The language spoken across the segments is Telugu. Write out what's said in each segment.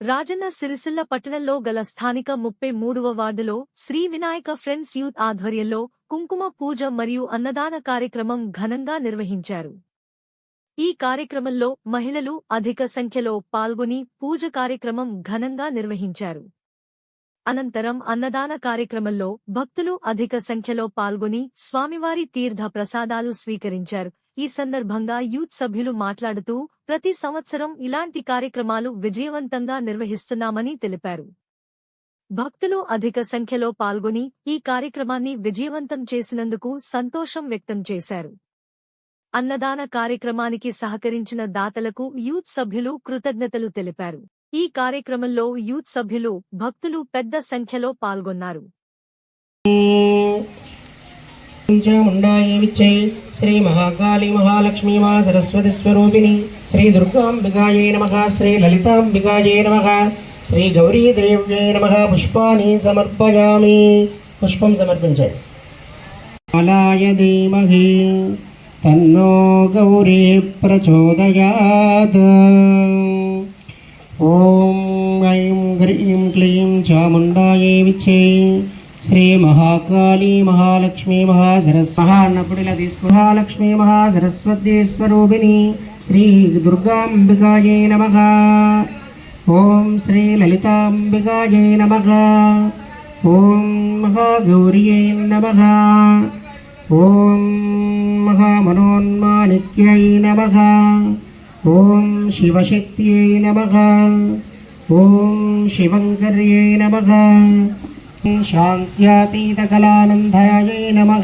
రాజన్న సిరిసిల్ల పట్టణంలో గల స్థానిక ముప్పై మూడవ వార్డులో శ్రీ వినాయక ఫ్రెండ్స్ యూత్ ఆధ్వర్యంలో కుంకుమ పూజ మరియు అన్నదాన కార్యక్రమం ఘనంగా నిర్వహించారు. ఈ కార్యక్రమంలో మహిళలు అధిక సంఖ్యలో పాల్గొని పూజ కార్యక్రమం ఘనంగా నిర్వహించారు. అనంతరం అన్నదాన కార్యక్రమంలో భక్తులు అధిక సంఖ్యలో పాల్గొని స్వామివారి తీర్థ ప్రసాదాలు స్వీకరించారు. ఈ సందర్భంగా యూత్ సభ్యులు మాట్లాడుతూ ప్రతి సంవత్సరం ఇలాంటి కార్యక్రమాలు విజయవంతంగా నిర్వహిస్తున్నామని తెలిపారు. భక్తులు అధిక సంఖ్యలో పాల్గొని ఈ కార్యక్రమాన్ని విజయవంతం చేసినందుకు సంతోషం వ్యక్తం చేశారు. అన్నదాన కార్యక్రమానికి సహకరించిన దాతలకు యూత్ సభ్యులు కృతజ్ఞతలు తెలిపారు. ఈ కార్యక్రమంలో యూత్ సభ్యులు భక్తులు పెద్ద సంఖ్యలో పాల్గొన్నారు. పంచాముండాయే విచ్చై శ్రీ మహాకాళీ మహాలక్ష్మీ మా సరస్వతి స్వరూపిణి శ్రీ దుర్గాంబికాయే నమ శ్రీ లలితాంబికాయే నమ శ్రీ గౌరీదేవ్యే నమ పుష్పాన్ని సమర్పయామి. పుష్పం సమర్పించండి అలాయ ధీమహి తన్నో గౌరీ ప్రచోదయాత్. ఓం ఐం హ్రీం క్లీం చాముండాయే విచ్చే శ్రీ మహాకాళి మహాలక్ష్మి మహాసరస్వ అన్నప్పుడు ఇలా తీసుకు. మహాలక్ష్మి మహాసరస్వతి స్వరూపిణి శ్రీ దుర్గాంబికాయై నమ. ఓం శ్రీ లలితాంబికాయై నమ. ఓం మహాగౌర్యై నమ. ఓం మహామనోన్మానిత్యై నమ. ఓం శివశక్త్యై నమ. ఓం శివంకర్యై నమ. శాంత్యాతీతకలానందాయై నమ.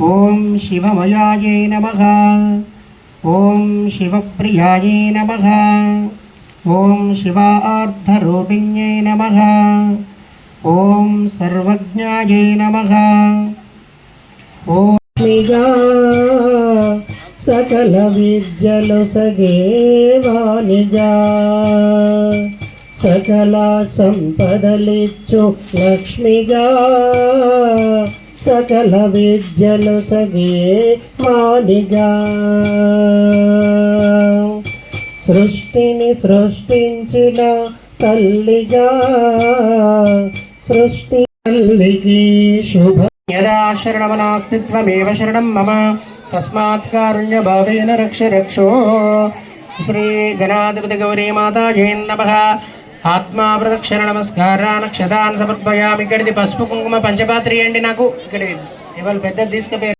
ఓం శివమయాయై నమ. ఓం శివప్రియాయై నమ. ఓం శివార్ధరూపిణ్యై నమ. ఓం సర్వజ్ఞాయై నమ. ఓం స్మిగా సకల సంపదలిచ్చు లక్ష్మిగా. సకల విద్యలు సగే మానిగా. సృష్టిని సృష్టించిన తల్లిగా. సృష్టి తల్లికి శుభ. యదా శరణమనాస్తిత్వమేవ శరణం మమ. తస్మాత్ కారుణ్య భావేన రక్ష రక్షో. శ్రీ గణాధిపతి గౌరీ మాతా జైన్ నమ. ఆత్మా ప్రదక్షిణ నమస్కార నక్షదాన్ సమర్పయామి. ఇక్కడిది పసుపు కుంకుమ పంచపాత్రి అండి నాకు? ఇక్కడ ఇవాళ పెద్ద తీసుకుపోయారు?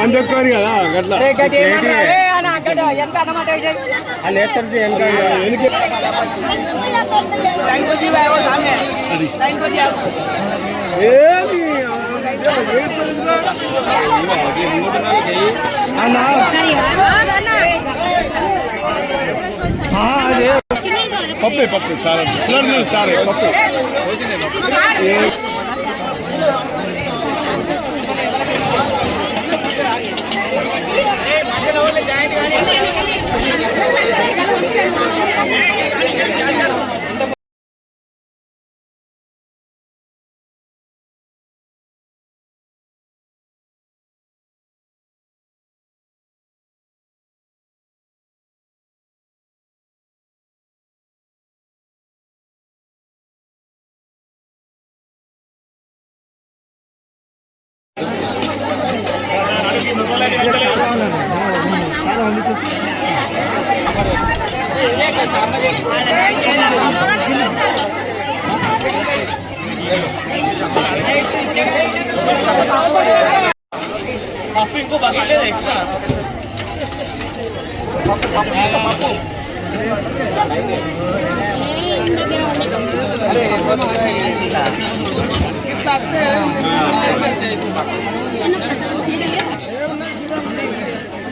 మందొక్కరు પપ્પે પપ્પે ચાલે. ચાલે પપ્પે. పప్పు ఇంకో బకెట్ లేదు ఎక్స్ట్రా పప్పు పప్పు పప్పు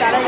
তারা